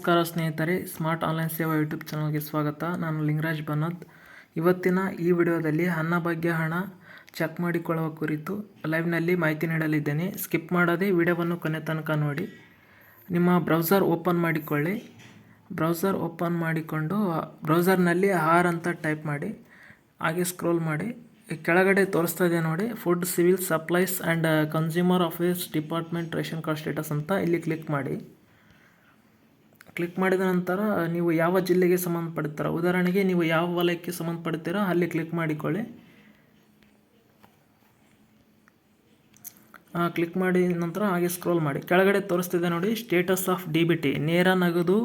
ನಮಸ್ಕಾರ ಸ್ನೇಹಿತರೆ, smart online ಸೇವಾ ಯೂಟ್ಯೂಬ್ ಚಾನಲ್ಗೆ ಸ್ವಾಗತ. ನಾನು ಲಿಂಗರಾಜ್ ಬನ್ನತ್ ಇವತ್ತಿನ ಈ ವಿಡಿಯೋದಲ್ಲಿ ಹಣ ಭಾಗ್ಯ ಹಣ ಚೆಕ್ ಮಾಡಿಕೊಳ್ಳುವ ಕುರಿತು ಲೈವ್ನಲ್ಲಿ ಮಾಹಿತಿ ನೀಡಲಿದ್ದೇನೆ. ಸ್ಕಿಪ್ ಮಾಡದೆ ವಿಡಿಯೋವನ್ನು ಕೊನೆ ತನಕ ನೋಡಿ. ನಿಮ್ಮ ಬ್ರೌಸರ್ ಓಪನ್ ಮಾಡಿಕೊಳ್ಳಿ. ಬ್ರೌಸರ್ ಓಪನ್ ಮಾಡಿಕೊಂಡು ಬ್ರೌಸರ್ನಲ್ಲಿ ಆರ್ ಅಂತ ಟೈಪ್ ಮಾಡಿ, ಹಾಗೆ ಸ್ಕ್ರೋಲ್ ಮಾಡಿ. ಕೆಳಗಡೆ ತೋರಿಸ್ತಾ ಇದೆ ನೋಡಿ food civil supplies and consumer affairs department ration card status ಅಂತ ಇಲ್ಲಿ ಕ್ಲಿಕ್ ಮಾಡಿ. ಕ್ಲಿಕ್ ಮಾಡಿದ ನಂತರ ನೀವು ಯಾವ ಜಿಲ್ಲೆಗೆ ಸಂಬಂಧಪಡ್ತೀರ ಉದಾಹರಣೆಗೆ ನೀವು ಯಾವ ವಲಯಕ್ಕೆ ಸಂಬಂಧಪಡ್ತೀರೋ ಅಲ್ಲಿ ಕ್ಲಿಕ್ ಮಾಡಿಕೊಳ್ಳಿ. ಕ್ಲಿಕ್ ಮಾಡಿದ ನಂತರ ಹಾಗೆ ಸ್ಕ್ರೋಲ್ ಮಾಡಿ. ಕೆಳಗಡೆ ತೋರಿಸ್ತಿದೆ ನೋಡಿ, status of D B T, ನೇರ ನಗದು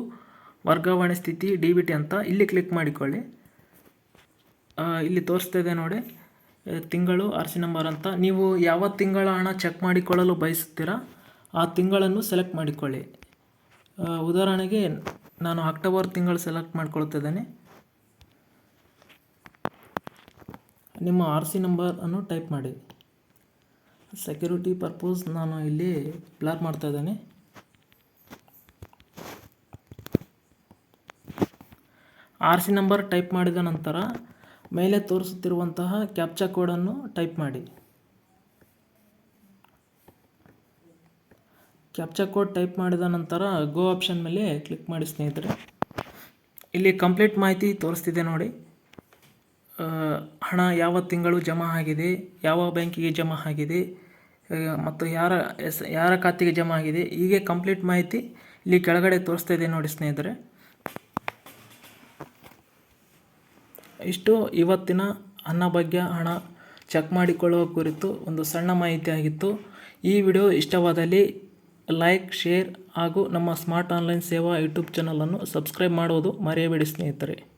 ವರ್ಗಾವಣೆ ಸ್ಥಿತಿ ಡಿ ಬಿ ಟಿ ಅಂತ ಇಲ್ಲಿ ಕ್ಲಿಕ್ ಮಾಡಿಕೊಳ್ಳಿ. ಇಲ್ಲಿ ತೋರಿಸ್ತಿದೆ ನೋಡಿ ತಿಂಗಳು ಆರ್ ಸಿ ನಂಬರ್ ಅಂತ. ನೀವು ಯಾವ ತಿಂಗಳ ಹಣ ಚೆಕ್ ಮಾಡಿಕೊಳ್ಳಲು ಬಯಸುತ್ತೀರಾ? ಆ ತಿಂಗಳನ್ನು ಸೆಲೆಕ್ಟ್ ಮಾಡಿಕೊಳ್ಳಿ. ಉದಾಹರಣೆಗೆ ನಾನು ಅಕ್ಟೋಬರ್ ತಿಂಗಳು ಸೆಲೆಕ್ಟ್ ಮಾಡ್ಕೊಳ್ತಿದ್ದೇನೆ. ನಿಮ್ಮ ಆರ್ ಸಿ ನಂಬರನ್ನು ಟೈಪ್ ಮಾಡಿ. ಸೆಕ್ಯೂರಿಟಿ ಪರ್ಪೋಸ್ ನಾನು ಇಲ್ಲಿ ಬ್ಲಾಕ್ ಮಾಡ್ತಾ ಇದ್ದೇನೆ. ಆರ್ ಸಿ ನಂಬರ್ ಟೈಪ್ ಮಾಡಿದ ನಂತರ ಮೇಲೆ ತೋರಿಸುತ್ತಿರುವಂತಹ ಕ್ಯಾಪ್ಚಾ ಕೋಡನ್ನು ಟೈಪ್ ಮಾಡಿ. ಕ್ಯಾಪ್ಚಾ ಕೋಡ್ ಟೈಪ್ ಮಾಡಿದ ನಂತರ ಗೋ ಆಪ್ಷನ್ ಮೇಲೆ ಕ್ಲಿಕ್ ಮಾಡಿ ಸ್ನೇಹಿತರೆ. ಇಲ್ಲಿ ಕಂಪ್ಲೀಟ್ ಮಾಹಿತಿ ತೋರಿಸ್ತಿದೆ ನೋಡಿ. ಹಣ ಯಾವ ತಿಂಗಳು ಜಮಾ ಆಗಿದೆ, ಯಾವ ಬ್ಯಾಂಕಿಗೆ ಜಮಾ ಆಗಿದೆ ಮತ್ತು ಯಾರ ಎಸ್, ಯಾರ ಖಾತೆಗೆ ಜಮಾ ಆಗಿದೆ, ಹೀಗೆ ಕಂಪ್ಲೀಟ್ ಮಾಹಿತಿ ಇಲ್ಲಿ ಕೆಳಗಡೆ ತೋರಿಸ್ತಾ ಇದೆ ನೋಡಿ ಸ್ನೇಹಿತರೆ. ಇಷ್ಟು ಇವತ್ತಿನ ಅನ್ನಭಾಗ್ಯ ಹಣ ಚೆಕ್ ಮಾಡಿಕೊಳ್ಳುವ ಕುರಿತು ಒಂದು ಸಣ್ಣ ಮಾಹಿತಿ ಆಗಿತ್ತು. ಈ ವಿಡಿಯೋ ಇಷ್ಟವಾದಲ್ಲಿ ಲೈಕ್ ಶೇರ್ ಹಾಗೂ ನಮ್ಮ ಸ್ಮಾರ್ಟ್ ಆನ್ಲೈನ್ ಸೇವಾ ಯೂಟ್ಯೂಬ್ ಚಾನಲನ್ನು ಸಬ್ಸ್ಕ್ರೈಬ್ ಮಾಡೋದು ಮರೆಯಬೇಡಿ ಸ್ನೇಹಿತರೆ.